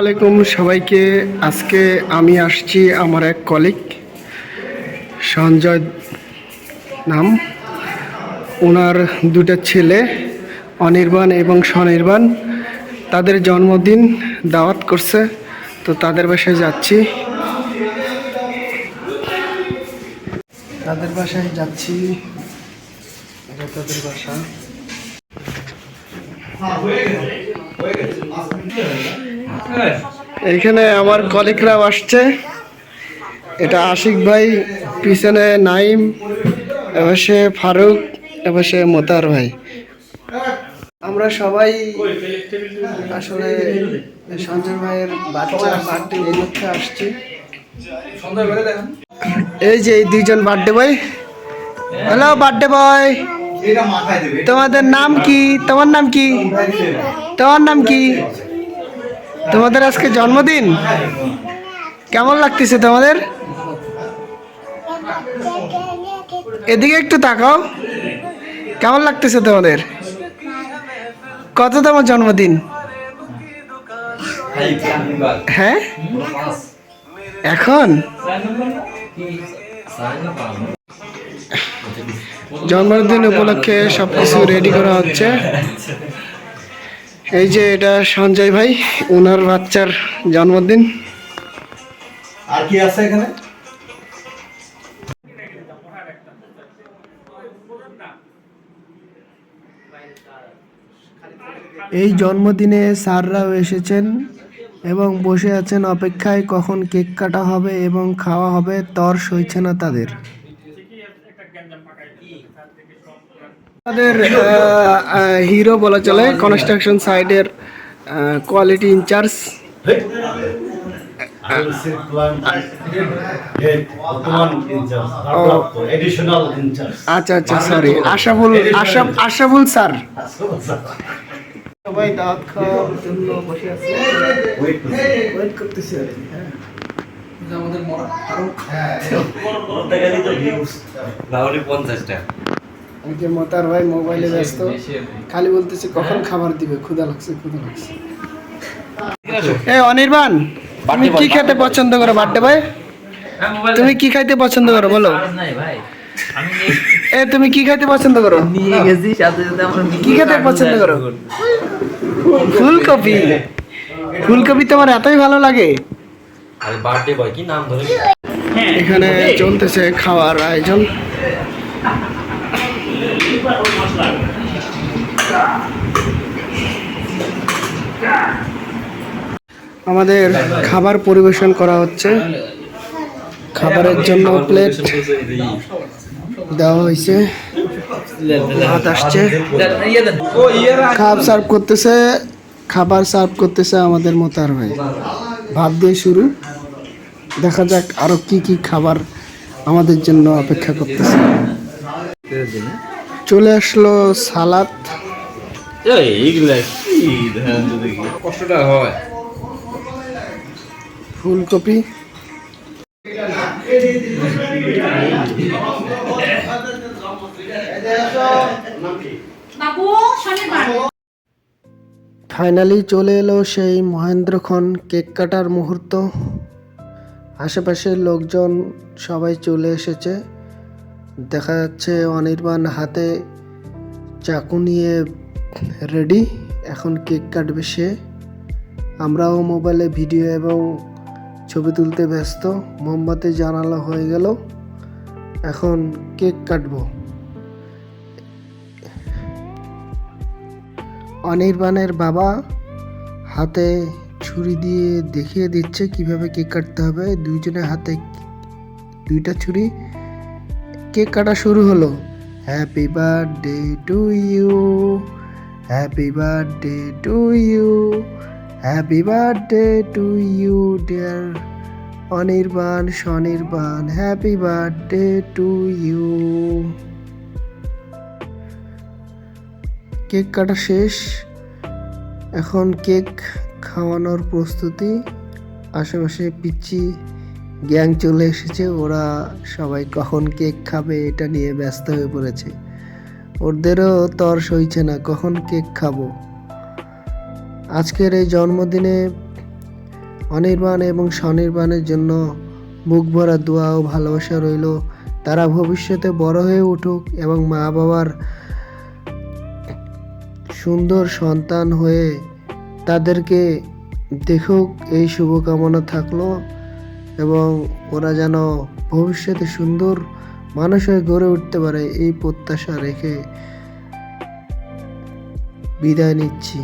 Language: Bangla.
আলাইকুম সবাইকে। আজকে আমি আসছি আমার এক কলিগ সঞ্জয় নাম। ওনার দুটা ছেলে, অনির্বাণ এবং স্বনির্বাণ। তাদের জন্মদিন দাওয়াত করছে, তো তাদের বাসায় যাচ্ছি। তাদের বাসায় যাচ্ছি। তাদের বাসা। এইখানে আমার কলিগরাও আসছে। এটা আশিক ভাই, পিছনে নাইম এবার ফারুক এবার মোতার ভাই। আমরা সবাই আসলে সঞ্জয় ভাইয়ের বাচ্চার বার্থডে উপলক্ষে আসছি। এই যে এই দুইজন birthday boy. Hello birthday boy. তোমাদের নাম কি? তোমার নাম কি? তোমার নাম কি? তোমাদের আজকে জন্মদিন? কেমন লাগতেছে তোমাদের? এদিকে একটু তাকাও। কেমন লাগতেছে তোমাদের? কততম জন্মদিন? হ্যাঁ? এখন? জন্মদিন উপলক্ষে সব সবকিছু রেডি করা হচ্ছে। এই যে এটা সঞ্জয় ভাই ওনার বাচ্চার জন্মদিন। আর কি আছে এখানে? এই জন্মদিনে স্যাররাও এসেছেন এবং বসে আছেন অপেক্ষায় কখন কেক কাটা হবে এবং খাওয়া হবে তর সইছে না তাদের। তাদের হিরো বলা চলে কনস্ট্রাকশন সাইডের কোয়ালিটি ইনচার্জ এডিশনাল ইনচার্জ আচ্ছা আচ্ছা সরি আশাফুল আশাফ আশাফুল স্যার। সবাই দাওয়াত খাওয়ার জন্য বসে আছে। ওয়েট করতেছে। হ্যাঁ। লাউরি পঞ্চাশটা। যে মতার ভাই মোবাইলে ব্যস্ত খালি বলতেছে কখন খাবার দিবে? ক্ষুধা লাগছে ক্ষুধা লাগছে। এ অনির্বাণ তুমি কি খেতে পছন্দ করো বার্থডে ভাই তুমি কি খাইতে পছন্দ করো বলো। এ তুমি কি খাইতে পছন্দ করো? নিয়ে গেছি সাথে সাথে আমরা কি খেতে পছন্দ করো? ফুলকপি। ফুলকপি তোমার এতই ভালো লাগে। আরে বার্থডে বয় কি নাম ধরে? এখানে চলতেছে খাওয়ার আয়োজন। আমাদের খাবার পরিবেশন করা হচ্ছে। খাবারের জন্য প্লেট দেওয়া হয়েছে। ভাত আসছে। খাবার সার্ভ করতেছে, খাবার সার্ভ করতেছে আমাদের মোতার ভাই। ভাত দিয়ে শুরু। দেখা যাক আরও কি কি খাবার আমাদের জন্য অপেক্ষা করতেছে। চলে আসলো সালাদ। কষ্টটা হয়। ফুলকপি। ফাইনালি চলে এলো সেই মহেন্দ্রক্ষণ কেক কাটার মুহূর্ত। আশেপাশের লোকজন সবাই চলে এসেছে। দেখা যাচ্ছে অনির্বাণ হাতে চাকু নিয়ে রেডি এখন কেক কাটবে সে। আমরাও মোবাইলে ভিডিও এবং ছবি তুলতে ব্যস্ত, মোমবাতি জানালা হয়ে গেল, এখন কেক কাটবো। অনির্বাণের বাবা হাতে ছুরি দিয়ে দেখিয়ে দিচ্ছে কীভাবে কেক কাটতে হবে। দুইজনের হাতে দুইটা ছুরি। কেক কাটা শুরু হলো। Happy birthday to you happy birthday to you happy birthday to you dear Anirban, Swanirban happy birthday to you cake কাটা শেষ। এখন কেক খাওয়ানোর প্রস্তুতি। আশেপাশে পিচ্ছি গ্যাং চলে এসেছে, ওরা সবাই কখন কেক খাবে এটা নিয়ে ব্যস্ত হয়ে পড়েছে। ওদেরও তর সইছে না, কখন কেক খাব? আজকের এই জন্মদিনে অনির্বাণ এবং স্বনির্বাণের জন্য বুক ভরা দোয়া ও ভালোবাসা রইল। তারা ভবিষ্যতে বড় হয়ে উঠুক এবং মা বাবার সুন্দর সন্তান হয়ে তাদেরকে দেখুক, এই শুভকামনা থাকল। এবং ওরা যেন ভবিষ্যতে সুন্দর মানুষ হয়ে গড়ে উঠতে পারে, এই প্রত্যাশা রেখে বিদায় নিচ্ছি।